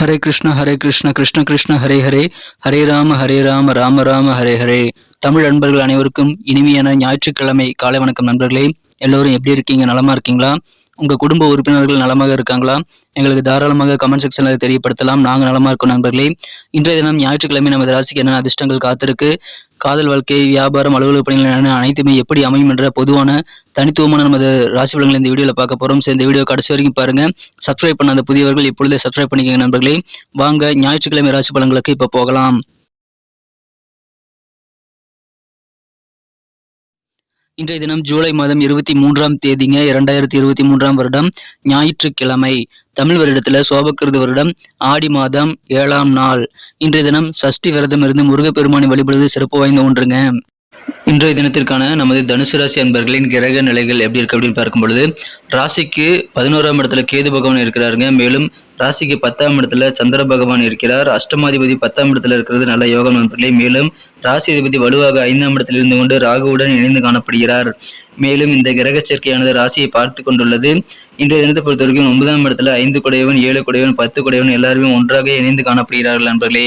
ஹரே கிருஷ்ண ஹரே கிருஷ்ண கிருஷ்ண கிருஷ்ண ஹரே ஹரே. ஹரே ராம ஹரே ராம ராம ராம ஹரே ஹரே. தமிழ் நண்பர்கள் அனைவருக்கும் இனிமையான ஞாயிற்றுக்கிழமை காலை வணக்கம் நண்பர்களே. எல்லோரும் எப்படி இருக்கீங்க? நலமாக இருக்கீங்களா? உங்கள் குடும்ப உறுப்பினர்கள் நலமாக இருக்காங்களா? எங்களுக்கு தாராளமாக கமெண்ட் செக்ஷனில் தெரியப்படுத்தலாம். நாங்கள் நலமாக இருக்கோம் நண்பர்களே. இன்றைய தினம் ஞாயிற்றுக்கிழமை நமது ராசிக்கு என்னென்ன அதிர்ஷ்டங்கள் காத்திருக்கு? காதல் வாழ்க்கை வியாபாரம் அலுவலக பணிகள் என அனைத்துமே எப்படி அமையும் என்ற பொதுவான தனித்துவமான நமது ராசி பலன்களை இந்த வீடியோவில் பார்க்க போகிறோம் சரி இந்த வீடியோ கடைசி வரைக்கும் பாருங்கள் சப்ஸ்கிரைப் பண்ணாத புதியவர்கள் இப்பொழுதே சப்ஸ்கிரைப் பண்ணிக்கங்க நண்பர்களே. வாங்க ஞாயிற்றுக்கிழமை ராசி பலன்களுக்கு இப்போ போகலாம். இன்றைய தினம் ஜூலை மாதம் இருபத்தி மூன்றாம் தேதிங்க இரண்டாயிரத்தி இருபத்தி மூன்றாம் வருடம் ஞாயிற்றுக்கிழமை. தமிழ் வருடத்துல சோபக்கிருது வருடம் ஆடி மாதம் ஏழாம் நாள். இன்றைய தினம் சஷ்டி விரதம் இருந்து முருகப்பெருமானை வழிபடுவது சிறப்பு வாய்ந்த ஒன்றுங்க. இன்றைய தினத்திற்கான நமது தனுசு ராசி அன்பர்களின் கிரக நிலைகள் எப்படி இருக்கு அப்படின்னு பார்க்கும் பொழுது ராசிக்கு பதினோராம் இடத்துல கேது பகவான் இருக்கிறாருங்க. மேலும் ராசிக்கு பத்தாம் இடத்துல சந்திர பகவான் இருக்கிறார். அஷ்டமாதிபதி பத்தாம் இடத்துல இருக்கிறது நல்ல யோகம் நண்பர்களே. மேலும் ராசி அதிபதி வலுவாக ஐந்தாம் இடத்தில் இருந்து கொண்டு ராகுவுடன் இணைந்து காணப்படுகிறார். மேலும் இந்த கிரக சேர்க்கையானது ராசியை பார்த்து கொண்டுள்ளது. இன்றைய தினத்தை பொறுத்த வரைக்கும் ஒன்பதாம் இடத்துல ஐந்து குடையவன் ஏழு குடையவன் பத்து குடையவன் எல்லாருமே ஒன்றாக இணைந்து காணப்படுகிறார்கள் நண்பர்களே.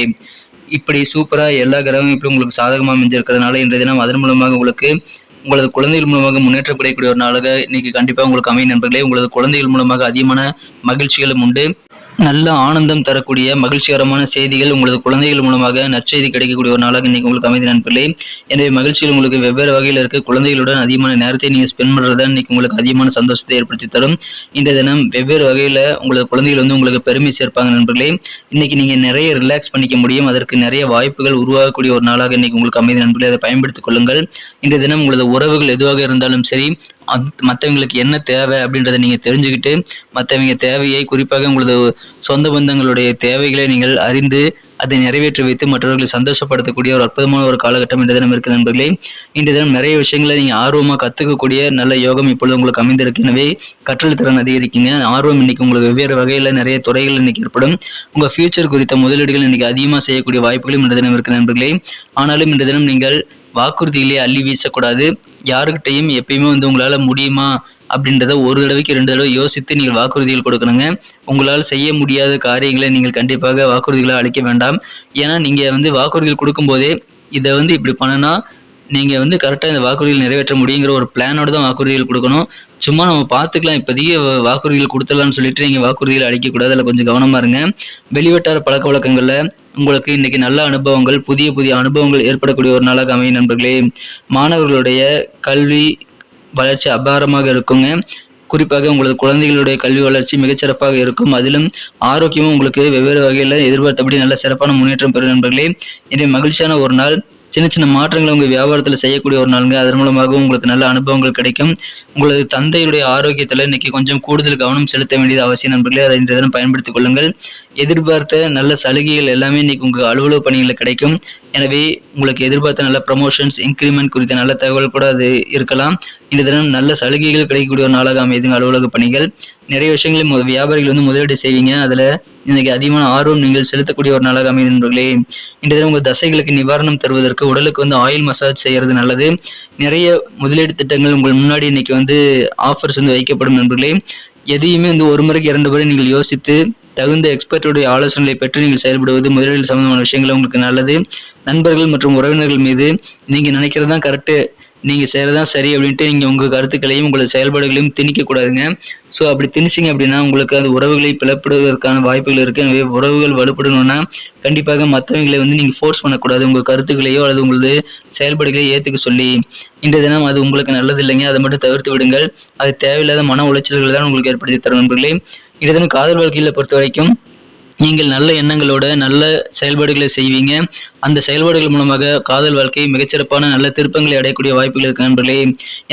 இப்படி சூப்பரா எல்லா கிரகமும் இப்படி உங்களுக்கு சாதகமாக அமைஞ்சிருக்கிறதுனால இன்றைய தினம் அதன் மூலமாக உங்களுக்கு உங்களது குழந்தைகள் மூலமாக முன்னேற்றம் கிடைக்கக்கூடிய ஒரு நாளாக இன்னைக்கு கண்டிப்பாக உங்களுக்கு அமையும் நண்பர்களே. உங்களது குழந்தைகள் மூலமாக அதிகமான மகிழ்ச்சிகளும் உண்டு. நல்ல ஆனந்தம் தரக்கூடிய மகிழ்ச்சிகரமான செய்திகள் உங்களது குழந்தைகள் மூலமாக நற்செய்தி கிடைக்கக்கூடிய ஒரு நாளாக இன்னைக்கு உங்களுக்கு அமைதி நண்பர்களே. எனவே மகிழ்ச்சியில் உங்களுக்கு வெவ்வேறு வகையில் இருக்க. குழந்தைகளுடன் அதிகமான நேரத்தை நீங்கள் ஸ்பெண்ட் பண்ணுறது இன்னைக்கு உங்களுக்கு அதிகமான சந்தோஷத்தை ஏற்படுத்தி தரும். இந்த தினம் வெவ்வேறு வகையில் உங்களது குழந்தைகள் வந்து உங்களுக்கு பெருமை சேர்ப்பாங்க நண்பர்களே. இன்னைக்கு நீங்கள் நிறைய ரிலாக்ஸ் பண்ணிக்க முடியும். அதற்கு நிறைய வாய்ப்புகள் உருவாகக்கூடிய ஒரு நாளாக இன்னைக்கு உங்களுக்கு அமைதி நண்பர்களே. அதை பயன்படுத்திக் கொள்ளுங்கள். இந்த தினம் உங்களது உறவுகள் எதுவாக இருந்தாலும் சரி மற்றவங்களுக்கு என்ன தேவை அப்படின்றத நீங்கள் தெரிஞ்சுக்கிட்டு மற்றவங்க தேவையை குறிப்பாக உங்களது சொந்த பந்தங்களுடைய தேவைகளை நீங்கள் அறிந்து அதை நிறைவேற்றி வைத்து மற்றவர்களை சந்தோஷப்படுத்தக்கூடிய ஒரு அற்புதமான ஒரு காலகட்டம் இந்த தினம் இருக்கு நண்பர்களே. இன்று தினம் நிறைய விஷயங்களை நீங்கள் ஆர்வமாக கற்றுக்கக்கூடிய நல்ல யோகம் இப்பொழுது உங்களுக்கு அமைந்திருக்கு. எனவே கற்றல் திறன் அதிகரிக்குங்க. ஆர்வம் இன்னைக்கு உங்களுக்கு வெவ்வேறு வகையில் நிறைய துறைகள் இன்னைக்கு ஏற்படும். உங்கள் ஃபியூச்சர் குறித்த முதலீடுகள் இன்னைக்கு அதிகமாக செய்யக்கூடிய வாய்ப்புகளும் இன்றைய தினம் இருக்கு நண்பர்களே. ஆனாலும் இன்றைய தினம் நீங்கள் வாக்குறுதிகளே அள்ளி வீசக்கூடாது. யாருக்கிட்டையும் எப்பயுமே வந்து உங்களால் முடியுமா அப்படின்றத ஒரு தடவைக்கு ரெண்டு தடவை யோசித்து நீங்கள் வாக்குறுதிகள் கொடுக்கணுங்க. உங்களால் செய்ய முடியாத காரியங்களை நீங்கள் கண்டிப்பாக வாக்குறுதிகளை அளிக்க வேண்டாம். ஏன்னா நீங்கள் வந்து வாக்குறுதிகள் கொடுக்கும்போதே இதை வந்து இப்படி பண்ணனா நீங்கள் வந்து கரெக்டாக இந்த வாக்குறுதிகள் நிறைவேற்ற முடியுங்கிற ஒரு பிளானோட தான் வாக்குறுதிகள் கொடுக்கணும். சும்மா நம்ம பார்த்துக்கலாம் இப்போதைக்கு வாக்குறுதிகள் கொடுத்துடலாம்னு சொல்லிட்டு நீங்கள் வாக்குறுதிகள் அளிக்கக்கூடாது. அதில் கொஞ்சம் கவனமாக இருங்க. வெளிவட்டார பழக்க வழக்கங்களில் உங்களுக்கு இன்னைக்கு நல்ல அனுபவங்கள் புதிய புதிய அனுபவங்கள் ஏற்படக்கூடிய ஒரு நாளாக அமையும் நண்பர்களே. மாணவர்களுடைய கல்வி வளர்ச்சி அபாரமாக இருக்குங்க. குறிப்பாக உங்களது குழந்தைகளுடைய கல்வி வளர்ச்சி மிகச்சிறப்பாக இருக்கும். அதிலும் ஆரோக்கியமும் உங்களுக்கு வெவ்வேறு வகையில் எதிர்பார்த்தபடி நல்ல சிறப்பான முன்னேற்றம் பெறும் நண்பர்களே. இன்றைய மகிழ்ச்சியான ஒரு நாள் சின்ன சின்ன மாற்றங்களை உங்கள் வியாபாரத்தில் செய்யக்கூடிய ஒரு நாளுங்க. அதன் மூலமாக உங்களுக்கு நல்ல அனுபவங்கள் கிடைக்கும். உங்களது தந்தையுடைய ஆரோக்கியத்தில் இன்னைக்கு கொஞ்சம் கூடுதல் கவனம் செலுத்த வேண்டியது அவசியம் நண்பர்களே. அதை இன்றைய தினம் பயன்படுத்திக் கொள்ளுங்கள். எதிர்பார்த்த நல்ல சலுகைகள் எல்லாமே இன்னைக்கு உங்கள் அலுவலக பணிகளில் கிடைக்கும். எனவே உங்களுக்கு எதிர்பார்த்த நல்ல ப்ரமோஷன்ஸ் இன்க்ரிமெண்ட் குறித்த நல்ல தகவல் கூட அது இருக்கலாம். இந்த தினம் நல்ல சலுகைகள் கிடைக்கக்கூடிய ஒரு நாளாக அமைதுங்க அலுவலக பணிகள். நிறைய விஷயங்களை வியாபாரிகள் வந்து முதலீடு செய்வீங்க. அதில் இன்னைக்கு அதிகமான ஆர்வம் நீங்கள் செலுத்தக்கூடிய ஒரு நாளாக அமைது நண்பர்களே. இந்த தினம் உங்கள் தசைகளுக்கு நிவாரணம் தருவதற்கு உடலுக்கு வந்து ஆயில் மசாஜ் செய்கிறது நல்லது. நிறைய முதலீடு திட்டங்கள் உங்கள் முன்னாடி இன்னைக்கு வந்து ஆஃபர்ஸ் வந்து வைக்கப்படும் நண்பர்களே. எதையுமே வந்து ஒரு முறைக்கு இரண்டு முறை நீங்கள் யோசித்து தகுந்த எக்ஸ்பர்ட்டுடைய ஆலோசனைகளை பெற்று நீங்கள் செயல்படுவது முதலீடு சம்பந்தமான விஷயங்கள் உங்களுக்கு நல்லது. நண்பர்கள் மற்றும் உறவினர்கள் மீது நீங்கள் நினைக்கிறது தான் கரெக்டு நீங்கள் செய்கிறதான் சரி அப்படின்ட்டு நீங்கள் உங்கள் கருத்துக்களையும் உங்களது செயல்பாடுகளையும் திணிக்கக்கூடாதுங்க ஸோ அப்படி திணிச்சிங்க அப்படின்னா உங்களுக்கு அது உறவுகளை பிளப்படுவதற்கான வாய்ப்புகள் இருக்குது எனவே உறவுகள் வலுப்படணும்னா கண்டிப்பாக மற்றவங்களை வந்து நீங்கள் ஃபோர்ஸ் பண்ணக்கூடாது. உங்கள் கருத்துக்களையோ அல்லது உங்களது செயல்பாடுகளையோ ஏற்றுக்க சொல்லி இந்த தினம் அது உங்களுக்கு நல்லது இல்லைங்க. அதை மட்டும் தவிர்த்து விடுங்கள். அது தேவையில்லாத மன உளைச்சல்கள் தான் உங்களுக்கு ஏற்படுத்தி தரும் நண்பர்களே. இதுதான் காதல் வாழ்க்கையில் பொறுத்த வரைக்கும் நீங்கள் நல்ல எண்ணங்களோட நல்ல செயல்பாடுகளை செய்வீங்க. அந்த செயல்பாடுகள் மூலமாக காதல் வாழ்க்கை மிகச்சிறப்பான நல்ல திருப்பங்களை அடையக்கூடிய வாய்ப்புகள் இருக்கு நண்பர்களே.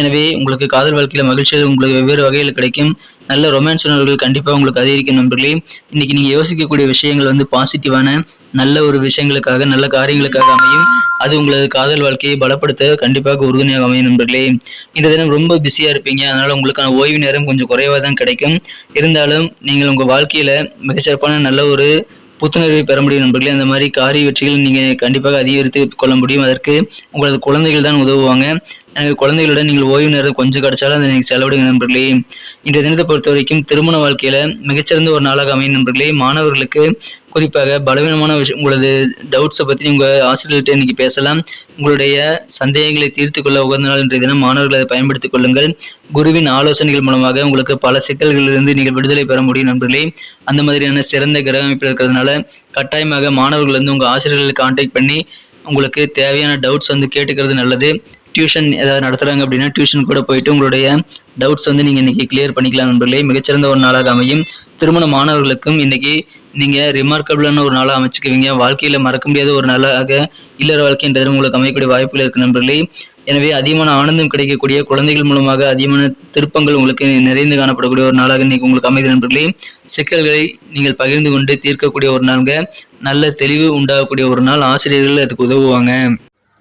எனவே உங்களுக்கு காதல் வாழ்க்கையில் மகிழ்ச்சி உங்களுக்கு வெவ்வேறு வகையில் கிடைக்கும். நல்ல ரொமான்ஸ் உணர்வுகள் கண்டிப்பாக உங்களுக்கு அதிகரிக்கும் நண்பர்களே. இன்னைக்கு நீங்கள் யோசிக்கக்கூடிய விஷயங்கள் வந்து பாசிட்டிவான நல்ல ஒரு விஷயங்களுக்காக நல்ல காரியங்களுக்காக அமையும். அது உங்களது காதல் வாழ்க்கையை பலப்படுத்த கண்டிப்பாக உறுதுணையாக அமையும் நண்பர்களே. இந்த தினம் ரொம்ப பிஸியாக இருப்பீங்க. அதனால் உங்களுக்கான ஓய்வு நேரம் கொஞ்சம் குறைவாக தான் கிடைக்கும். இருந்தாலும் நீங்கள் உங்கள் வாழ்க்கையில் மிகச்சிறப்பான நல்ல ஒரு புத்துணர்வை பெற முடியும் நண்பர்களே. அந்த மாதிரி காரிய வெற்றிகள் நீங்கள் கண்டிப்பாக அதிகரித்து கொள்ள முடியும். அதற்கு உங்களது குழந்தைகள் தான் உதவுவாங்க. எனவே குழந்தைகளுடன் நீங்கள் ஓய்வு நேரம் கொஞ்சம் கிடைச்சாலும் அதை நீங்கள் செலவிடுங்க நண்பர்களே. இன்றைய தினத்தை பொறுத்த வரைக்கும் திருமண வாழ்க்கையில மிகச்சிறந்த ஒரு நாளாக அமையும் நண்பர்களே. மாணவர்களுக்கு குறிப்பாக பலவீனமான விஷயம் உங்களது டவுட்ஸை பற்றி உங்கள் ஆசிரியர்கிட்ட இன்னைக்கு பேசலாம். உங்களுடைய சந்தேகங்களை தீர்த்து கொள்ள உகந்த நாள் இன்றைய தினம். மாணவர்களை அதை பயன்படுத்திக் கொள்ளுங்கள். குருவின் ஆலோசனைகள் மூலமாக உங்களுக்கு பல சிக்கல்களிலிருந்து நீங்கள் விடுதலை பெற முடியும் நண்பர்களே. அந்த மாதிரியான சிறந்த கிரக அமைப்பில் இருக்கிறதுனால கட்டாயமாக மாணவர்கள் வந்து உங்கள் ஆசிரியர்களை கான்டாக்ட் பண்ணி உங்களுக்கு தேவையான டவுட்ஸ் வந்து கேட்டுக்கிறது நல்லது. டியூஷன் ஏதாவது நடத்துகிறாங்க அப்படின்னா டியூஷன் கூட போயிட்டு உங்களுடைய டவுட்ஸ் வந்து நீங்கள் இன்றைக்கி கிளியர் பண்ணிக்கலாம் நண்பர்களே. மிகச்சிறந்த ஒரு நாளாக அமையும். திருமண மாணவர்களுக்கும் இன்றைக்கி நீங்கள் ரிமார்க்கபிளான ஒரு நாளாக அமைச்சுக்குவீங்க. வாழ்க்கையில் மறக்க முடியாத ஒரு நாளாக இல்லற வாழ்க்கைன்றது உங்களுக்கு அமையக்கூடிய வாய்ப்புகள் இருக்குது நண்பர்களே. எனவே அதிகமான ஆனந்தம் கிடைக்கக்கூடிய குழந்தைகள் மூலமாக அதிகமான திருப்பங்கள் உங்களுக்கு நிறைந்து காணப்படக்கூடிய ஒரு நாளாக இன்னைக்கு உங்களுக்கு அமைதி நண்பர்களே. சிக்கல்களை நீங்கள் பகிர்ந்து கொண்டு தீர்க்கக்கூடிய ஒரு நாளுங்க. நல்ல தெளிவு உண்டாகக்கூடிய ஒரு நாள். ஆசிரியர்கள் அதுக்கு உதவுவாங்க.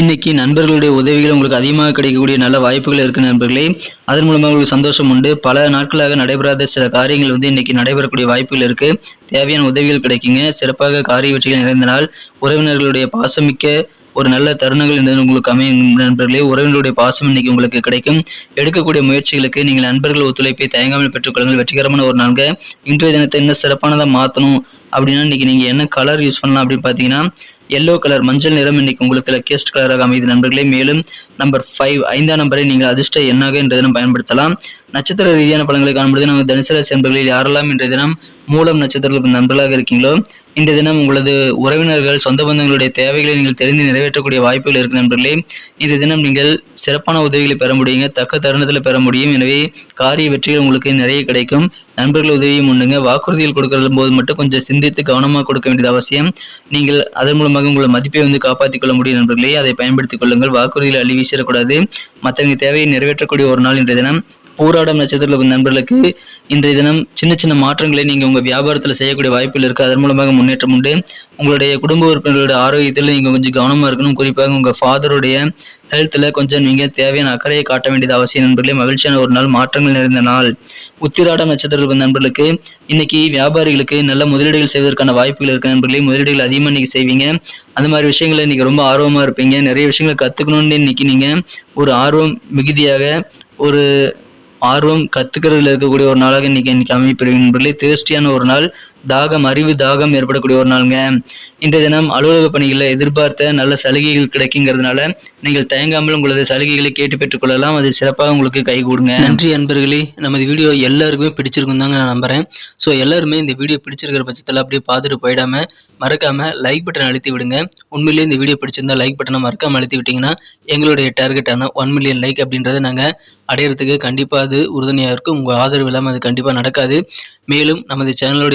இன்னைக்கு நண்பர்களுடைய உதவிகள் உங்களுக்கு அதிகமாக கிடைக்கக்கூடிய நல்ல வாய்ப்புகள் இருக்கு நண்பர்களே. அதன் மூலமாக உங்களுக்கு சந்தோஷம் உண்டு. பல நாட்களாக நடைபெறாத சில காரியங்கள் வந்து இன்னைக்கு நடைபெறக்கூடிய வாய்ப்புகள் இருக்கு. தேவையான உதவிகள் கிடைக்குங்க. சிறப்பாக காரிய வெற்றிகள் நிறைந்த நாள் உறவினர்களுடைய பாசமிக்க ஒரு நல்ல தருணங்கள் என்று உங்களுக்கு அமையும் நண்பர்களே. உறவினருடைய பாசம் இன்னைக்கு உங்களுக்கு கிடைக்கும். எடுக்கக்கூடிய முயற்சிகளுக்கு நீங்கள் நண்பர்கள் ஒத்துழைப்பை தயங்காமல் பெற்றுக்கொள்ளுங்கள் வெற்றிகரமான ஒரு நாள்க இன்றைய தினத்தை இன்னும் சிறப்பானதாக மாற்றணும் அப்படின்னா இன்னைக்கு நீங்கள் என்ன கலர் யூஸ் பண்ணலாம் அப்படின்னு பார்த்தீங்கன்னா எல்லோ கலர் மஞ்சள் நிறம் இன்னைக்கு உங்களுக்கு லக்கியஸ்ட் கலராக அமைது நண்பர்களே. மேலும் நம்பர் ஃபைவ் ஐந்தாம் நம்பரை நீங்கள் அதிர்ஷ்ட எண்ணாக இன்றைய தினம் பயன்படுத்தலாம். நட்சத்திர ரீதியான பலன்களை காணும்பொழுது நம்ம தனுசு என்பர்களில் யாரெல்லாம் இன்றைய தினம் மூலம் நட்சத்திரங்களுக்கு நண்பர்களாக இருக்கீங்களோ இந்த தினம் உங்களது உறவினர்கள் சொந்த பந்தங்களுடைய தேவைகளை நீங்கள் தெரிந்து நிறைவேற்றக்கூடிய வாய்ப்புகள் இருக்கு நண்பர்களே. இந்த தினம் நீங்கள் சிறப்பான உதவிகளை பெற முடியுங்க தக்க தருணத்தில் பெற முடியும். எனவே காரிய வெற்றிகள் உங்களுக்கு நிறைய கிடைக்கும். நண்பர்கள் உதவியும் உண்டுங்க. வாக்குறுதிகள் கொடுக்கறது போது மட்டும் கொஞ்சம் சிந்தித்து கவனமாக கொடுக்க வேண்டியது அவசியம். நீங்கள் அதன் மூலமாக உங்கள் மதிப்பை வந்து காப்பாற்றிக் கொள்ள முடியும் நண்பர்களே. அதை பயன்படுத்திக் கொள்ளுங்கள். வாக்குறுதிகளை அள்ளி வீசிடக்கூடாது. மற்றவங்க தேவையை நிறைவேற்றக்கூடிய ஒரு நாள் இன்றைய தினம். பூராடம் நட்சத்திரத்தில் நண்பர்களுக்கு இன்றைய தினம் சின்ன சின்ன மாற்றங்களை நீங்கள் உங்கள் வியாபாரத்தில் செய்யக்கூடிய வாய்ப்புகள் இருக்குது அதன் மூலமாக முன்னேற்றம் உண்டு. உங்களுடைய குடும்ப உறுப்பினர்களுடைய ஆரோக்கியத்தில் நீங்கள் கொஞ்சம் கவனமாக இருக்கணும். குறிப்பாக உங்கள் ஃபாதருடைய ஹெல்த்தில் கொஞ்சம் நீங்கள் தேவையான அக்கறையை காட்ட வேண்டியது அவசியம். நண்பர்களே மகிழ்ச்சியான ஒரு நாள் மாற்றங்கள் நிறைந்த நாள். உத்திராடம் நட்சத்திரத்தில் நண்பர்களுக்கு இன்னைக்கு வியாபாரிகளுக்கு நல்ல முதலீடுகள் செய்வதற்கான வாய்ப்புகள் இருக்கு. நண்பர்களே முதலீடுகள் அதிகமாக இன்னைக்கு செய்வீங்க. அந்த மாதிரி விஷயங்களை இன்னைக்கு ரொம்ப ஆர்வமாக இருப்பீங்க. நிறைய விஷயங்களை கற்றுக்கணும்னு இன்னைக்கு நீங்கள் ஒரு ஆர்வம் மிகுதியாக ஒரு ஆர்வம் கத்துக்கிறதுல இருக்கக்கூடிய ஒரு நாளாக இன்னைக்கு இன்னைக்கு அமைப்பிருக்கின்றே நண்பர்களே தேர்ஸ்டியான ஒரு நாள் தாகம் அறிவு தாகம் ஏற்படக்கூடிய ஒரு நாளுங்க. இன்றைய தினம் அலுவலக பணிகளில் எதிர்பார்த்த நல்ல சலுகைகள் கிடைக்குங்கிறதுனால நீங்கள் தயங்காமல் உங்களது சலுகைகளை கேட்டு பெற்றுக்கொள்ளலாம் அது சிறப்பாக உங்களுக்கு கை கொடுங்க. நன்றி அன்பர்களே. நமது வீடியோ எல்லாருக்குமே பிடிச்சிருக்கும் தாங்க நான் நம்புறேன். ஸோ எல்லாருமே இந்த வீடியோ பிடிச்சிருக்கிற பட்சத்தில் அப்படியே பார்த்துட்டு போயிடாம மறக்காம லைக் பட்டன் அழுத்தி விடுங்க. உண்மையிலேயே இந்த வீடியோ பிடிச்சிருந்தா லைக் பட்டனை மறக்காம அழுத்தி விட்டீங்கன்னா எங்களுடைய டார்கெட்டான ஒன் மில்லியன் லைக் அப்படின்றத நாங்கள் அடையிறதுக்கு கண்டிப்பாக அது உறுதுணையாக இருக்கும். உங்கள் ஆதரவு இல்லாமல் அது கண்டிப்பாக நடக்காது. மேலும் நமது சேனலோட